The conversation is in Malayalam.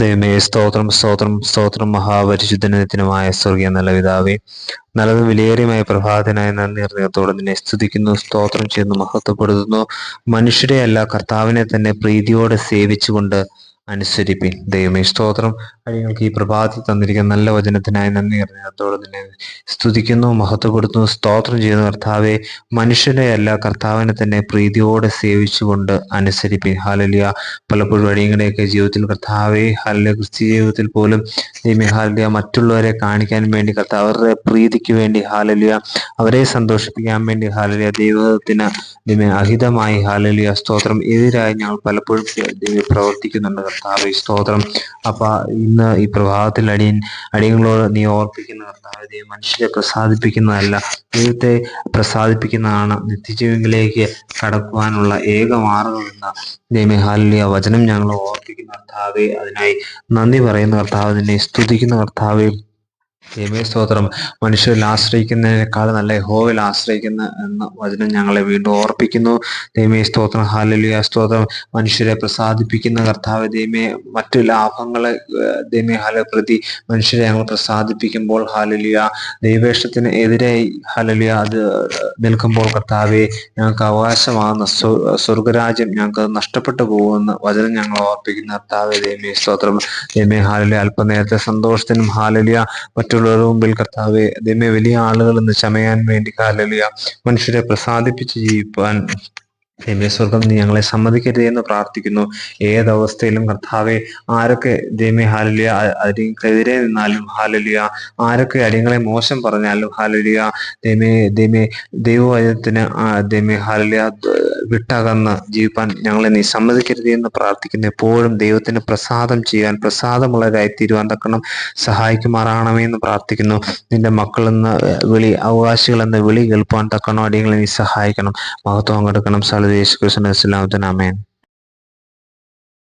ദൈവമേ സ്തോത്രം സ്തോത്രം സ്തോത്രം മഹാപരിശുദ്ധനത്തിനുമായ സ്വർഗീയ നല്ല പിതാവേ. നല്ലത് വിലയേറിയമായ പ്രഭാതനായ നന്ദി ഹൃദയത്തോടെ നിന്നെ സ്തുതിക്കുന്നു സ്തോത്രം ചെയ്യുന്നു മഹത്വപ്പെടുത്തുന്നു. മനുഷ്യരെ അല്ല കർത്താവിനെ തന്നെ പ്രീതിയോടെ സേവിച്ചുകൊണ്ട് അനുസരിപ്പിൻ. ദൈവമേ സ്തോത്രം. അടിയങ്ങൾക്ക് ഈ പ്രഭാതത്തിൽ തന്നിരിക്കുന്ന നല്ല വചനത്തിനായി നന്ദി. ഹൃദയത്തോടെ നിന്നെ സ്തുതിക്കുന്നു മഹത്വപ്പെടുത്തുന്നു സ്തോത്രം ചെയ്യുന്ന. കർത്താവെ മനുഷ്യനെ അല്ല കർത്താവിനെ തന്നെ പ്രീതിയോടെ സേവിച്ചുകൊണ്ട് അനുസരിപ്പിൻ. ഹാലലിയ പലപ്പോഴും അടിയങ്ങളുടെയൊക്കെ ജീവിതത്തിൽ കർത്താവെ ഹാലിയ ക്രിസ്ത്യ ജീവിതത്തിൽ പോലും ദൈവമേ ഹാലലിയ മറ്റുള്ളവരെ കാണിക്കാൻ വേണ്ടി കർത്താവ് അവരുടെ പ്രീതിക്ക് വേണ്ടി ഹാലലിയ അവരെ സന്തോഷിപ്പിക്കാൻ വേണ്ടി ഹാലലിയ ദൈവത്തിന് ദൈവമേ അഹിതമായി ഹാലലിയ സ്തോത്രം. എതിരായി ഞങ്ങൾ പലപ്പോഴും പ്രവർത്തിക്കുന്നുണ്ട് കർത്താവ് സ്തോത്രം. അപ്പ ഇന്ന് ഈ പ്രഭാതത്തിൽ അടിയൻ അടിയങ്ങളോട് നീ ഓർപ്പിക്കുന്ന കർത്താവ് മനുഷ്യരെ പ്രസാദിപ്പിക്കുന്നതല്ല. ദൈവത്തെ പ്രസാദിപ്പിക്കുന്നതാണ് നിത്യജീവങ്ങളിലേക്ക് കടക്കുവാനുള്ള ഏക മാർഗം എന്ന. ദൈമഹാലിയ വചനം ഞങ്ങൾ ഓർപ്പിക്കുന്ന കർത്താവെ അതിനായി നന്ദി പറയുന്ന കർത്താവ് നിന്നെ സ്തുതിക്കുന്ന കർത്താവെ. ദൈവമേ സ്തോത്രം. മനുഷ്യരിൽ ആശ്രയിക്കുന്നതിനേക്കാൾ നല്ല യഹോവയിൽ ആശ്രയിക്കുന്ന എന്ന വചനം ഞങ്ങളെ വീണ്ടും ഓർപ്പിക്കുന്നു. ദൈവമേ സ്തോത്രം. ഹാലലിയ സ്തോത്രം. മനുഷ്യരെ പ്രസാദിപ്പിക്കുന്ന കർത്താവ് ദൈവമേ മറ്റു ലാഭങ്ങളെ ദൈവമേ ഹാല പ്രതി മനുഷ്യരെ ഞങ്ങൾ പ്രസാദിപ്പിക്കുമ്പോൾ ഹാലലിയ ദൈവേഷത്തിന് എതിരെ ഹാലലിയ അത് നിൽക്കുമ്പോൾ കർത്താവെ ഞങ്ങൾക്ക് അവകാശമാകുന്ന സ്വർഗരാജ്യം ഞങ്ങൾക്ക് നഷ്ടപ്പെട്ടു പോകുമെന്ന് വചനം ഞങ്ങൾ ഓർപ്പിക്കുന്ന കർത്താവെ ദൈവമേ സ്തോത്രം. ദൈവമേ ഹാലലിയ അല്പനേരത്തെ സന്തോഷത്തിനും ഹാലലിയ മറ്റു മറ്റുള്ളവരുടെ മുമ്പിൽ കർത്താവെ അതേമേ വലിയ ആളുകൾ എന്ന് ചമയാൻ വേണ്ടി കാലലിയ മനുഷ്യരെ പ്രസാദിപ്പിച്ച് ജീവിപ്പാൻ ദൈവമേ സ്വർഗം നീ ഞങ്ങളെ സമ്മതിക്കരുത് എന്ന് പ്രാർത്ഥിക്കുന്നു. ഏതവസ്ഥയിലും കർത്താവെ ആരൊക്കെ ദൈവമേ ഹാലലിയ അടിയങ്ങൾക്കെതിരെ നിന്നാലും ഹാലലിയ ആരൊക്കെ അടിയങ്ങളെ മോശം പറഞ്ഞാലും ഹാലലിയ ദൈവമേ ദൈവമേ ദൈവവചനത്തിന് ദൈവമേ ഹാലലിയ വിട്ടകന്ന് ജീവിപ്പാൻ ഞങ്ങളെ നീ സമ്മതിക്കരുത് എന്ന് പ്രാർത്ഥിക്കുന്നു എപ്പോഴും ദൈവത്തിന് പ്രസാദം ചെയ്യാൻ പ്രസാദമുള്ളവരായി തീരുവാൻ തക്കണം സഹായിക്കുമാറാണമേ എന്ന് പ്രാർത്ഥിക്കുന്നു. നിന്റെ മക്കൾ മക്കളെന്ന വിളി അവകാശികൾ എന്ന വിളി കേൾപ്പാൻ തക്കണോ അടിയങ്ങളെ നീ സഹായിക്കണം. മഹത്വം കൊടുക്കണം സലദേശ് കൃഷ്ണ ഇസ്ലാമത്തിന് അമേൻ